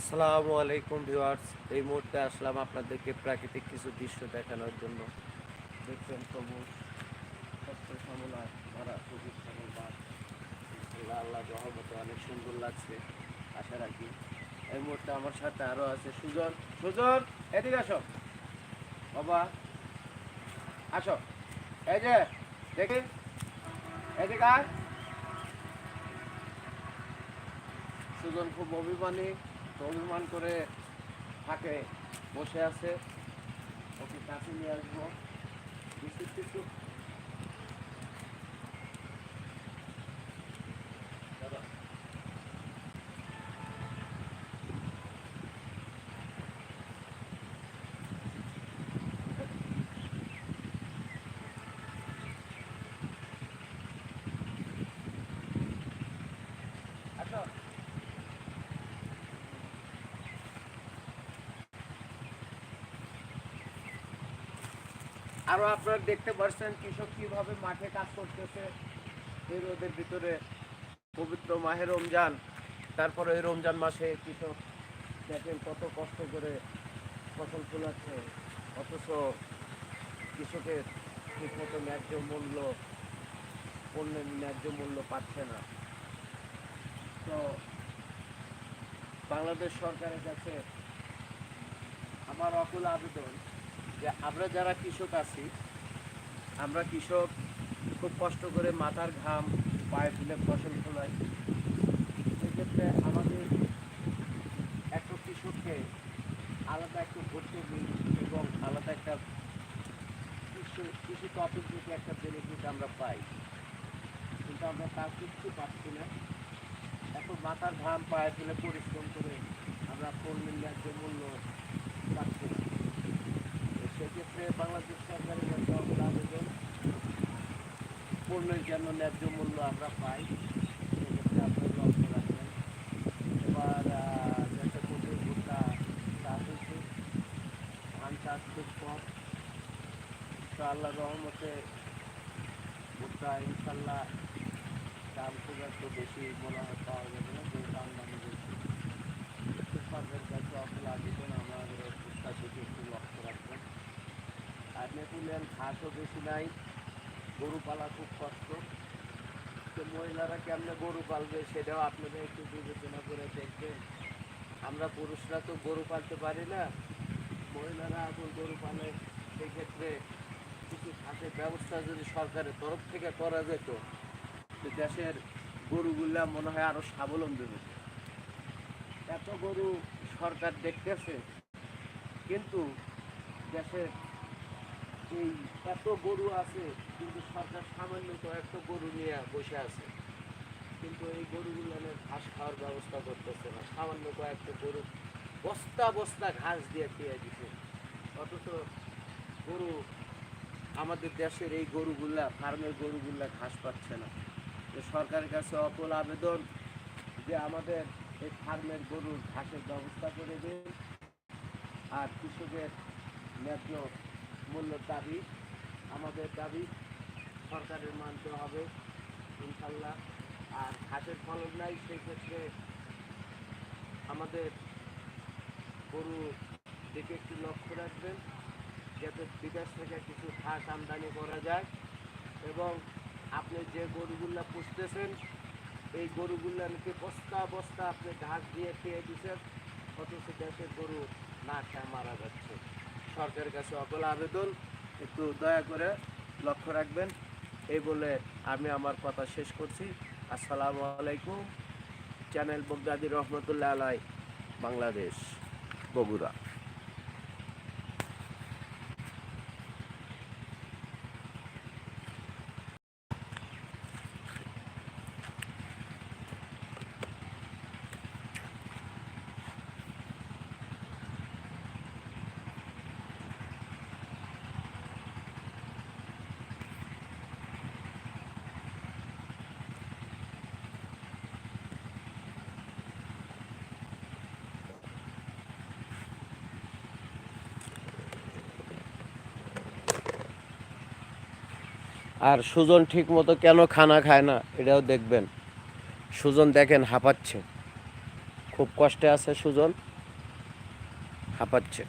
আসসালামু আলাইকুম ভিউয়ার্স। এই মুহূর্তে আসলাম আপনাদেরকে প্রাকৃতিক কিছু দৃশ্য দেখানোর জন্য। দেখছেন সবুজ শ্যামলা ভরা সবুজ আল্লাহ অনেক সুন্দর লাগছে, আশা রাখি। এই মুহূর্তে আমার সাথে আরও আছে সুজন। সুজন, এদিকে আসো। বাবা, আসো। এই যে, দেখি। এদিকে সুজন খুব অভিমানী। অভিমান করে থাকে বসে আছে। ওকে কাছে নিয়ে আসব। কিছু টিস্কুট আরও আপনারা দেখতে পাচ্ছেন কৃষক কীভাবে মাঠে কাজ করতেছে। এই রোদের ভিতরে পবিত্র মাহে রমজান, তারপরে এই রমজান মাসে কৃষক দেখেন কত কষ্ট করে ফসল ফলাচ্ছে অথচ কৃষকের ঠিকমতো ন্যায্য মূল্য, পণ্যের ন্যায্য মূল্য পাচ্ছে না। তো বাংলাদেশ সরকারের কাছে আমার অকুল আবেদন যে আমরা যারা কৃষক আছি, আমরা কৃষক খুব কষ্ট করে মাথার ঘাম পায়ে তুলে ফসল ফলাই সেক্ষেত্রে আমাদের একটা কৃষককে আলাদা একটা ভর্তুকি এবং আলাদা একটা কৃষি টপিক থেকে একটা বেনিফিট আমরা পাই। কিন্তু আমরা তার কিচ্ছু পাচ্ছি না। এখন মাথার ঘাম পায়ে তুলে পরিশ্রম করে আমরা পণ্যের ন্যায্য মূল্য পাচ্ছি না তো সেক্ষেত্রে বাংলাদেশ সরকারের কাছে আবেদন। পণ্যের যেন ন্যায্য মূল্য আমরা পাই, সেক্ষেত্রে আপনারা লক্ষ্য রাখবেন। এবার যেটা প্রচুর ভুট্টা চাষ হয়েছে ধান চাষ খুব কম। তো আল্লাহ রহমতে ভুট্টা ইনশাল্লাহ দাম খুব একটু বেশি মনে হয় পাওয়া যাবে না, যেহেতু আমদানি বেশি সরকারের কাছে অফল আবেদন আমার ভুট্টা দিকে একটু লক্ষ্য রাখবেন। আর নেপুলিয়ান ঘাসও বেশি নাই, গরু পালা খুব কষ্ট। তো মহিলারা কেমনে গরু পালবে সেটাও আপনারা একটু বিবেচনা করে দেখবেন। আমরা পুরুষরা তো গরু পালতে পারি না। মহিলারা এখন গরু পালে, সেক্ষেত্রে কিছু ঘাসের ব্যবস্থা যদি সরকারের তরফ থেকে করা যেত, তো দেশের গরুগুলা মনে হয় আরও স্বাবলম্বী হতো। এত গরু সরকার দেখতেছে, কিন্তু দেশের এই এত গরু আছে, কিন্তু সরকার সামান্য কয়েকটা গরু নিয়ে বসে আছে। কিন্তু এই গরুগুলোর ঘাস খাওয়ার ব্যবস্থা করতেছে না। সামান্য কয়েকটা গরু বস্তা বস্তা ঘাস দিয়ে খেয়ে দিছে। অথচ গরু, আমাদের দেশের এই গরুগুলা, ফার্মের গরুগুলা ঘাস পাচ্ছে না। তো সরকারের কাছে অকল আবেদন যে আমাদের এই ফার্মের গরুর ঘাসের ব্যবস্থা করে দিন। আর কৃষকের ন্যায্য মূল্য দাবি, আমাদের দাবি, সরকারের মানতে হবে, ইনশাল্লাহ। আর ঘাসের ফলন নাই, সেই ক্ষেত্রে আমাদের গরু দিকে একটু লক্ষ্য রাখবেন, যাতে বিদেশ থেকে কিছু ঘাস আমদানি করা যায়। এবং আপনি যে গরুগুলা পুষতেছেন, এই গরুগুলাকে বস্তা বস্তা আপনি ঘাস দিয়ে খেয়ে দিচ্ছেন অথচ দেশের গরু না খেয়ে মারা যাচ্ছে। সরকারের কাছে অকল আবেদন। একটু দয়া করে লক্ষ্য রাখবেন। এই বলে আমি আমার কথা শেষ করছি। আসসালামু আলাইকুম। চ্যানেল বগদাদি রহমতুল্লাহ আলাই, বাংলাদেশ, বগুড়া। আর সুজন ঠিক মতো কেন খানা খায় না, এটাও দেখবেন। সুজন দেখেন, হাঁপাচ্ছে। খুব কষ্টে আছে সুজন, হাঁপাচ্ছে।